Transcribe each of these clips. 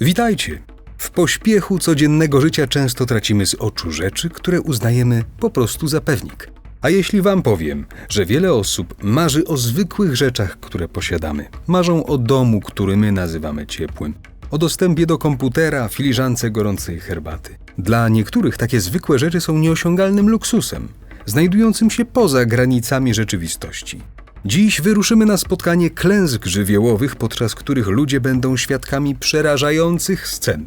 Witajcie! W pośpiechu codziennego życia często tracimy z oczu rzeczy, które uznajemy po prostu za pewnik. A jeśli Wam powiem, że wiele osób marzy o zwykłych rzeczach, które posiadamy, marzą o domu, który my nazywamy ciepłym, o dostępie do komputera, filiżance gorącej herbaty. Dla niektórych takie zwykłe rzeczy są nieosiągalnym luksusem, znajdującym się poza granicami rzeczywistości. Dziś wyruszymy na spotkanie klęsk żywiołowych, podczas których ludzie będą świadkami przerażających scen.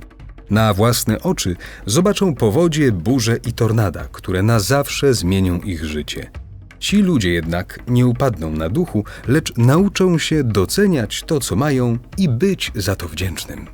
Na własne oczy zobaczą powodzie, burze i tornada, które na zawsze zmienią ich życie. Ci ludzie jednak nie upadną na duchu, lecz nauczą się doceniać to, co mają i być za to wdzięcznym.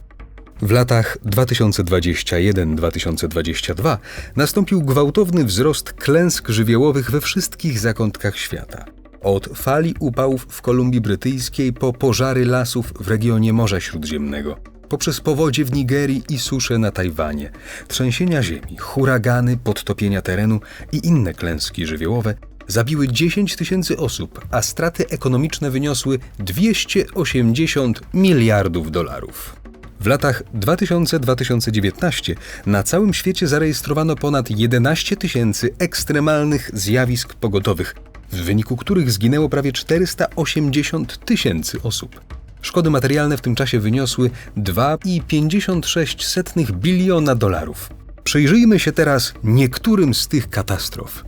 W latach 2021-2022 nastąpił gwałtowny wzrost klęsk żywiołowych we wszystkich zakątkach świata. Od fali upałów w Kolumbii Brytyjskiej po pożary lasów w regionie Morza Śródziemnego, poprzez powodzie w Nigerii i susze na Tajwanie, trzęsienia ziemi, huragany, podtopienia terenu i inne klęski żywiołowe zabiły 10 tysięcy osób, a straty ekonomiczne wyniosły 280 miliardów dolarów. W latach 2000-2019 na całym świecie zarejestrowano ponad 11 tysięcy ekstremalnych zjawisk pogodowych, w wyniku których zginęło prawie 480 tysięcy osób. Szkody materialne w tym czasie wyniosły 2,56 biliona dolarów. Przyjrzyjmy się teraz niektórym z tych katastrof.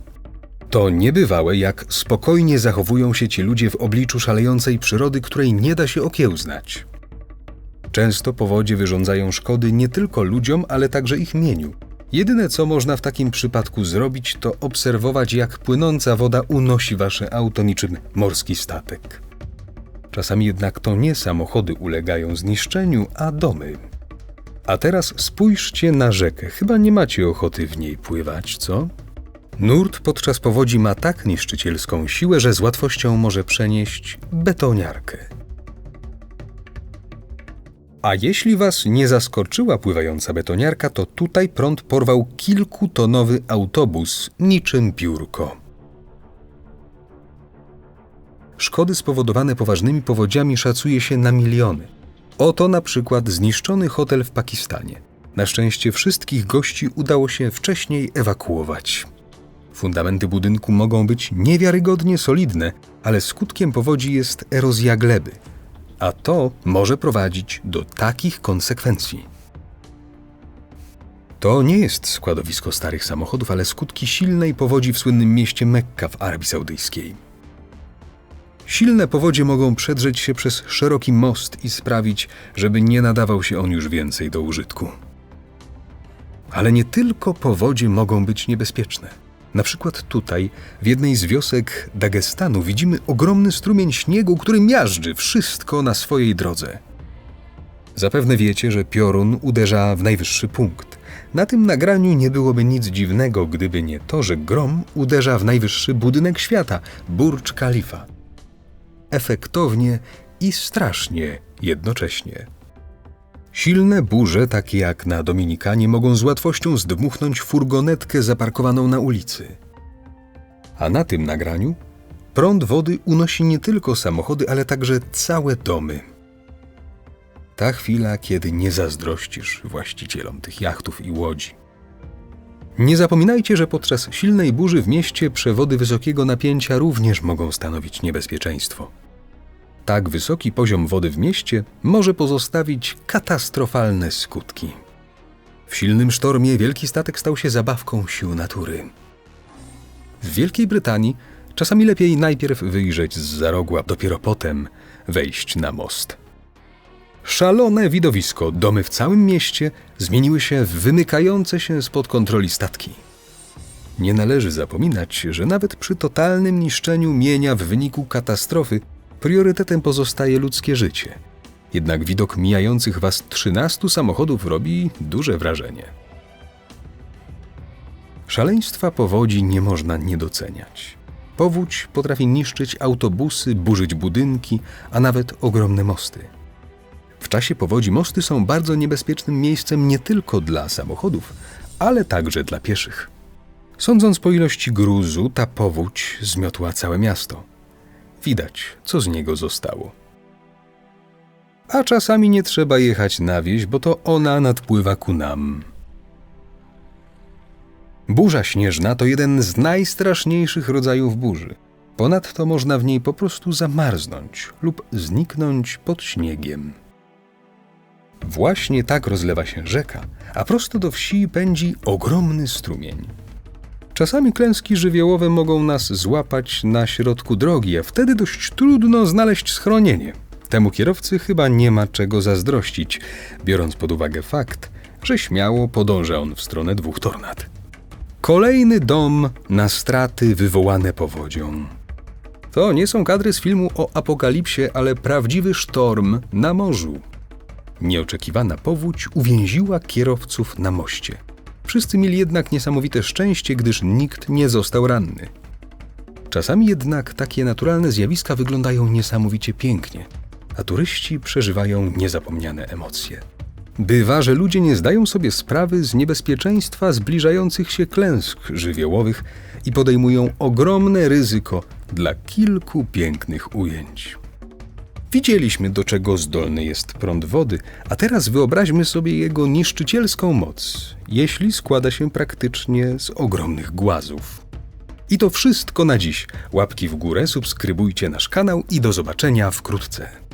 To niebywałe, jak spokojnie zachowują się ci ludzie w obliczu szalejącej przyrody, której nie da się okiełznać. Często powodzie wyrządzają szkody nie tylko ludziom, ale także ich mieniu. Jedyne, co można w takim przypadku zrobić, to obserwować, jak płynąca woda unosi wasze auto niczym morski statek. Czasami jednak to nie samochody ulegają zniszczeniu, a domy. A teraz spójrzcie na rzekę. Chyba nie macie ochoty w niej pływać, co? Nurt podczas powodzi ma tak niszczycielską siłę, że z łatwością może przenieść betoniarkę. A jeśli was nie zaskoczyła pływająca betoniarka, to tutaj prąd porwał kilkutonowy autobus, niczym piórko. Szkody spowodowane poważnymi powodziami szacuje się na miliony. Oto na przykład zniszczony hotel w Pakistanie. Na szczęście wszystkich gości udało się wcześniej ewakuować. Fundamenty budynku mogą być niewiarygodnie solidne, ale skutkiem powodzi jest erozja gleby, a to może prowadzić do takich konsekwencji. To nie jest składowisko starych samochodów, ale skutki silnej powodzi w słynnym mieście Mekka w Arabii Saudyjskiej. Silne powodzie mogą przedrzeć się przez szeroki most i sprawić, żeby nie nadawał się on już więcej do użytku. Ale nie tylko powodzie mogą być niebezpieczne. Na przykład tutaj, w jednej z wiosek Dagestanu, widzimy ogromny strumień śniegu, który miażdży wszystko na swojej drodze. Zapewne wiecie, że piorun uderza w najwyższy punkt. Na tym nagraniu nie byłoby nic dziwnego, gdyby nie to, że grom uderza w najwyższy budynek świata Burcz Khalifa. Efektownie i strasznie jednocześnie. Silne burze, takie jak na Dominikanie, mogą z łatwością zdmuchnąć furgonetkę zaparkowaną na ulicy. A na tym nagraniu prąd wody unosi nie tylko samochody, ale także całe domy. Ta chwila, kiedy nie zazdrościsz właścicielom tych jachtów i łodzi. Nie zapominajcie, że podczas silnej burzy w mieście przewody wysokiego napięcia również mogą stanowić niebezpieczeństwo. Tak wysoki poziom wody w mieście może pozostawić katastrofalne skutki. W silnym sztormie wielki statek stał się zabawką sił natury. W Wielkiej Brytanii czasami lepiej najpierw wyjrzeć z za rogu, a dopiero potem wejść na most. Szalone widowisko, domy w całym mieście zmieniły się w wymykające się spod kontroli statki. Nie należy zapominać, że nawet przy totalnym niszczeniu mienia w wyniku katastrofy priorytetem pozostaje ludzkie życie. Jednak widok mijających was 13 samochodów robi duże wrażenie. Szaleństwa powodzi nie można nie doceniać. Powódź potrafi niszczyć autobusy, burzyć budynki, a nawet ogromne mosty. W czasie powodzi mosty są bardzo niebezpiecznym miejscem nie tylko dla samochodów, ale także dla pieszych. Sądząc po ilości gruzu, ta powódź zmiotła całe miasto. Widać, co z niego zostało. A czasami nie trzeba jechać na wieś, bo to ona nadpływa ku nam. Burza śnieżna to jeden z najstraszniejszych rodzajów burzy. Ponadto można w niej po prostu zamarznąć lub zniknąć pod śniegiem. Właśnie tak rozlewa się rzeka, a prosto do wsi pędzi ogromny strumień. Czasami klęski żywiołowe mogą nas złapać na środku drogi, a wtedy dość trudno znaleźć schronienie. Temu kierowcy chyba nie ma czego zazdrościć, biorąc pod uwagę fakt, że śmiało podąża on w stronę dwóch tornad. Kolejny dom na straty wywołane powodzią. To nie są kadry z filmu o apokalipsie, ale prawdziwy sztorm na morzu. Nieoczekiwana powódź uwięziła kierowców na moście. Wszyscy mieli jednak niesamowite szczęście, gdyż nikt nie został ranny. Czasami jednak takie naturalne zjawiska wyglądają niesamowicie pięknie, a turyści przeżywają niezapomniane emocje. Bywa, że ludzie nie zdają sobie sprawy z niebezpieczeństwa zbliżających się klęsk żywiołowych i podejmują ogromne ryzyko dla kilku pięknych ujęć. Widzieliśmy, do czego zdolny jest prąd wody, a teraz wyobraźmy sobie jego niszczycielską moc, jeśli składa się praktycznie z ogromnych głazów. I to wszystko na dziś. Łapki w górę, subskrybujcie nasz kanał i do zobaczenia wkrótce.